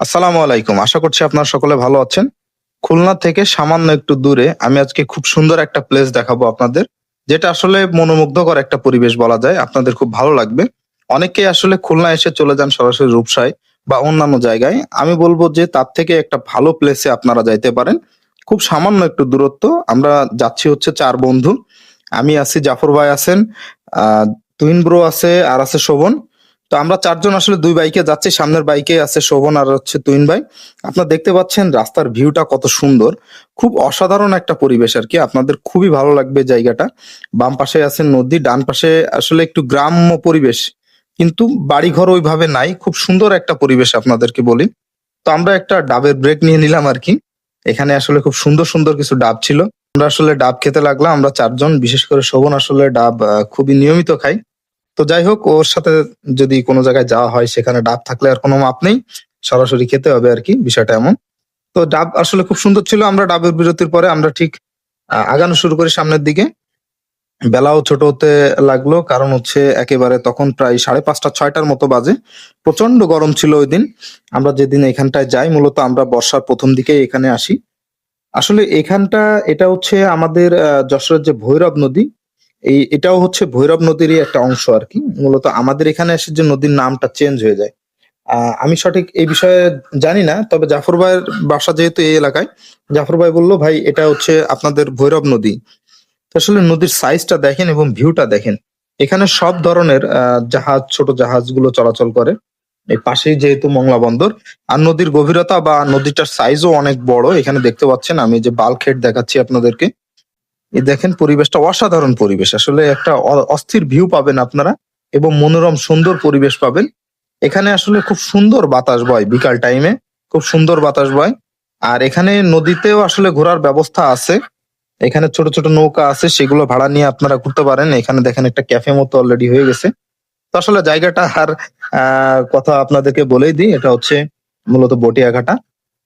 আসসালামু আলাইকুম। আশা করছি আপনারা সকলে ভালো আছেন। খুলনা থেকে সামান্য একটু দূরে আমি আজকে খুব সুন্দর একটা প্লেস দেখাবো আপনাদের, যেটা আসলে মনোমুগ্ধকর একটা পরিবেশ বলা যায়। আপনাদের খুব ভালো লাগবে। অনেকেই আসলে খুলনা এসে চলে যান সরাসরি রূপসায় বা অন্যান্য জায়গায়। আমি বলব যে তার থেকে একটা ভালো প্লেসে আপনারা যাইতে পারেন। খুব সামান্য একটু দূরত্ব। আমরা যাচ্ছি হচ্ছে চার বন্ধু। আমি আছি, জাফর ভাই আছেন, আহ, তুহিন ব্রো আছে, আর আছে শোভন। তো আমরা চারজন আসলে দুই বাইকে যাচ্ছি, সামনের বাইকে আছে শোভন আর হচ্ছে তুইন ভাই। আপনারা দেখতে পাচ্ছেন রাস্তার ভিউটা কত সুন্দর। খুব অসাধারণ একটা পরিবেশ আর কি। আপনাদের খুবই ভালো লাগবে জায়গাটা। বাম পাশে আছে নদী, ডান পাশে আসলে একটু গ্রাম্য পরিবেশ। কিন্তু বাড়িঘর ওইভাবে নাই, খুব সুন্দর একটা পরিবেশ আপনাদেরকে বলি। তো আমরা একটা ডাবের ব্রেক নিয়ে নিলাম আর কি। এখানে আসলে খুব সুন্দর সুন্দর কিছু ডাব ছিল। আমরা আসলে ডাব খেতে লাগলাম, আমরা চারজন, বিশেষ করে শোভন আসলে ডাব খুবই নিয়মিত খাই। তো যাই হোক, ওর সাথে যদি কোনো জায়গায় যাওয়া হয়, সেখানে ডাব থাকলে আর কোনো মাপ নেই। সরাসরি খেতে হবে আর কি, বিষয়টা এমন। তো ডাব আসলে খুব সুন্দর ছিল, আমরা ডাবের বিরতির পরে আমরা ঠিক আগানো শুরু করি সামনের দিকে। বেলাও ছোট হতে লাগল, কারণ হচ্ছে একেবারে তখন প্রায় সাড়ে পাঁচটা, ছয়টার মতো বাজে। প্রচণ্ড গরম ছিল ওই দিন। আমরা যেদিন এখানটায় যাই, মূলত আমরা বর্ষার প্রথম দিকে এখানে আসি। আসলে এখানটা, এটা হচ্ছে আমাদের যশোরের যে ভৈরব নদী এই, এটাও হচ্ছে ভৈরব নদীরই একটা অংশ আর কি। মূলত আমাদের এখানে এসে যে নদীর নামটা চেঞ্জ হয়ে যায়। আমি সঠিক এই বিষয়ে জানি না, তবে জাফর ভাইয়ের বাসা যেহেতু এই এলাকায়, জাফর ভাই বলল, ভাই, এটা হচ্ছে আপনাদের ভৈরব নদী। আসলে নদীর সাইজটা দেখেন এবং ভিউটা দেখেন। এখানে সব ধরনের জাহাজ, ছোট জাহাজগুলো চলাচল করে। এই পাশেই যেহেতু মংলা বন্দর, আর নদীর গভীরতা বা নদীটার সাইজও অনেক বড়। এখানে দেখতে পাচ্ছেন, আমি যে বাল্ক হেড দেখাচ্ছি আপনাদেরকে। এই দেখেন পরিবেশটা অসাধারণ পরিবেশ। আসলে একটা অস্থির ভিউ পাবেন আপনারা এবং মনোরম, সুন্দর পরিবেশ পাবেন। এখানে আসলে খুব সুন্দর বাতাস বয় বিকাল টাইমে খুব সুন্দর বাতাস বয়। আর এখানে নদীতেও আসলে ঘোরার ব্যবস্থা আছে। এখানে ছোট ছোট নৌকা আছে, সেগুলো ভাড়া নিয়ে আপনারা ঘুরতে পারেন। এখানে দেখেন একটা ক্যাফে মতো অলরেডি হয়ে গেছে। তো আসলে জায়গাটা আর কথা আপনাদেরকে বলেই দিই। এটা হচ্ছে মূলত বটিয়াঘাটা।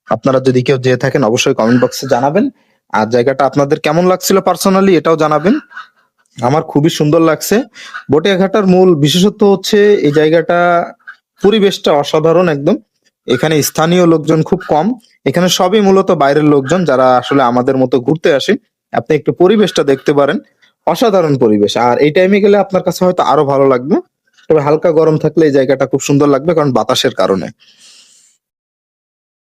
আপনারা যদি কেউ যেয়ে থাকেন, অবশ্যই কমেন্ট বক্সে জানাবেন। আর জায়গাটা আপনাদের কেমন লাগছিল পার্সোনালি এটাও জানাবেন। আমার খুবই সুন্দর লাগছে। বটিয়াঘাটার মূল বিশেষত্ব হচ্ছে এই জায়গাটা পরিবেশটা অসাধারণ একদম। এখানে স্থানীয় লোকজন খুব কম। এখানে সবই মূলত বাইরের লোকজন যারা আসলে আমাদের মতো ঘুরতে আসে। আপনি একটু পরিবেশটা দেখতে পারেন। অসাধারণ পরিবেশ। আর এই টাইমে গেলে আপনার কাছে হয়তো আরও ভালো লাগবে। তবে হালকা গরম থাকলে এই জায়গাটা খুব সুন্দর লাগবে কারণ বাতাসের কারণে।